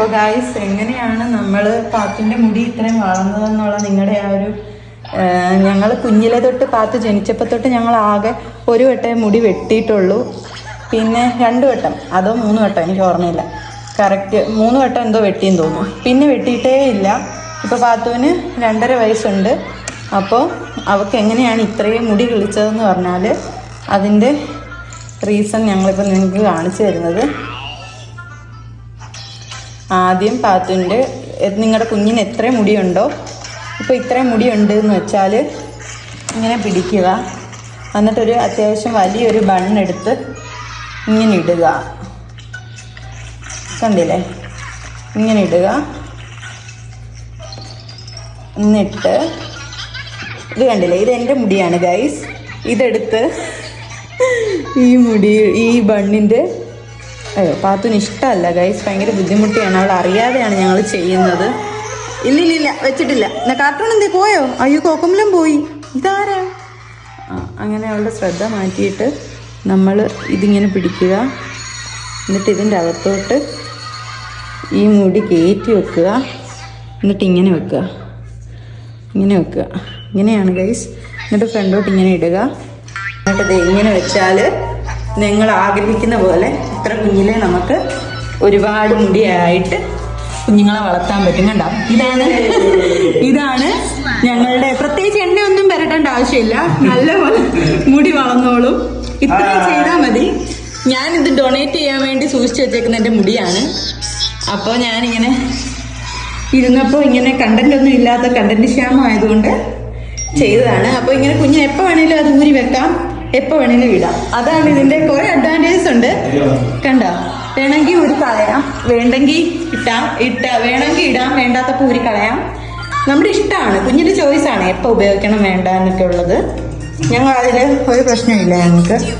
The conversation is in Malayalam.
അപ്പോൾ ഗായ്സ് എങ്ങനെയാണ് നമ്മൾ പാത്തിന്റെ മുടി ഇത്രയും വളർന്നതെന്നുള്ള നിങ്ങളുടെ ആ ഒരു ഞങ്ങൾ കുഞ്ഞിലെ തൊട്ട് പാത്ത് ജനിച്ചപ്പോൾ തൊട്ട് ഞങ്ങൾ ആകെ ഒരു വട്ടേ മുടി വെട്ടിയിട്ടുള്ളൂ. പിന്നെ രണ്ട് വട്ടം അതോ മൂന്ന് വട്ടം എനിക്ക് ഓർമ്മയില്ല. കറക്റ്റ് മൂന്ന് വട്ടം എന്തോ വെട്ടിയെന്ന് തോന്നുന്നു. പിന്നെ വെട്ടിയിട്ടേ ഇല്ല. ഇപ്പോൾ പാത്തുവിന് രണ്ടര വയസ്സുണ്ട്. അപ്പോൾ അവൾക്ക് എങ്ങനെയാണ് ഇത്രയും മുടി കിളിച്ചതെന്ന് പറഞ്ഞാൽ അതിന്റെ റീസൺ ഞങ്ങളിപ്പോൾ നിങ്ങൾക്ക് കാണിച്ചു തരുന്നത്. ആദ്യം പാത്തുണ്ട് നിങ്ങളുടെ കുഞ്ഞിന് എത്ര മുടിയുണ്ടോ? ഇപ്പോൾ ഇത്രയും മുടിയുണ്ട് എന്ന് വെച്ചാൽ ഇങ്ങനെ പിടിക്കുക. എന്നിട്ടൊരു അത്യാവശ്യം വലിയൊരു ബണ്ണെടുത്ത് ഇങ്ങനെ ഇടുക. കണ്ടില്ലേ? ഇങ്ങനെ ഇടുക. എന്നിട്ട് ഇത് കണ്ടില്ലേ? ഇത് എന്റെ മുടിയാണ് ഗൈസ് ഇതെടുത്ത് ഈ മുടി ഈ ബണ്ണിന്റെ അയ്യോ പാത്തുന് ഇഷ്ടമല്ല. ഗൈസ് ഭയങ്കര ബുദ്ധിമുട്ടിയാണ്. അവൾ അറിയാതെയാണ് ഞങ്ങൾ ചെയ്യുന്നത്. ഇല്ല ഇല്ല ഇല്ല വെച്ചിട്ടില്ല. എന്നാ കാർട്ടൂൺ എന്തേ പോയോ? അയ്യോ കോക്കമ്പലം പോയി. ഇതാരാ? അങ്ങനെ അവളുടെ ശ്രദ്ധ മാറ്റിയിട്ട് നമ്മൾ ഇതിങ്ങനെ പിടിക്കുക. എന്നിട്ട് ഇതിന്റെ അകത്തോട്ട് ഈ മുടി കയറ്റി വെക്കുക. എന്നിട്ട് ഇങ്ങനെ വെക്കുക. ഇങ്ങനെ വെക്കുക. ഇങ്ങനെയാണ് ഗൈസ് എന്നിട്ട് ഫ്രണ്ടോട്ട് ഇങ്ങനെ ഇടുക. എന്നിട്ട് ദേ ഇങ്ങനെ വെച്ചാൽ നിങ്ങൾ ആഗ്രഹിക്കുന്ന പോലെ ഇത്ര കുഞ്ഞിലെ നമുക്ക് ഒരുപാട് മുടിയായിട്ട് കുഞ്ഞുങ്ങളെ വളർത്താൻ പറ്റും കണ്ടോ? ഇതാണ്. ഇതാണ് ഞങ്ങളുടെ പ്രത്യേകിച്ച് എണ്ണയൊന്നും പെരട്ടേണ്ട ആവശ്യമില്ല. നല്ല മുടി വളർന്നോളും. ഇത്രയും ചെയ്താൽ മതി. ഞാൻ ഇത് ഡൊണേറ്റ് ചെയ്യാൻ വേണ്ടി സൂക്ഷിച്ചു വെച്ചേക്കുന്ന എന്റെ മുടിയാണ്. അപ്പോൾ ഞാനിങ്ങനെ ഇരുന്നപ്പോൾ ഇങ്ങനെ കണ്ടന്റ് ഒന്നും ഇല്ലാത്ത കണ്ടന്റ് ക്ഷാമം ആയതുകൊണ്ട് ചെയ്തതാണ്. അപ്പോൾ ഇങ്ങനെ കുഞ്ഞിന് എപ്പോൾ വേണേലും അത് ഊരി വെക്കാം. എപ്പോൾ വേണേലും ഇടാം അതാണ് ഇതിന്റെ കുറെ അഡ്വാന്റേജസ് ഉണ്ട്. കണ്ടോ? വേണമെങ്കിൽ ഒരു കളയാം. വേണ്ടെങ്കിൽ ഇട്ടാം. ഇട്ട വേണമെങ്കിൽ ഇടാം. വേണ്ടാത്തപ്പോൾ ഊരി കളയാം. നമ്മുടെ ഇഷ്ടമാണ്. കുഞ്ഞിന്റെ ചോയ്സാണ് എപ്പോൾ ഉപയോഗിക്കണം വേണ്ട എന്നൊക്കെ ഉള്ളത്. ഞങ്ങൾ അതിൽ ഒരു പ്രശ്നമില്ല ഞങ്ങൾക്ക്.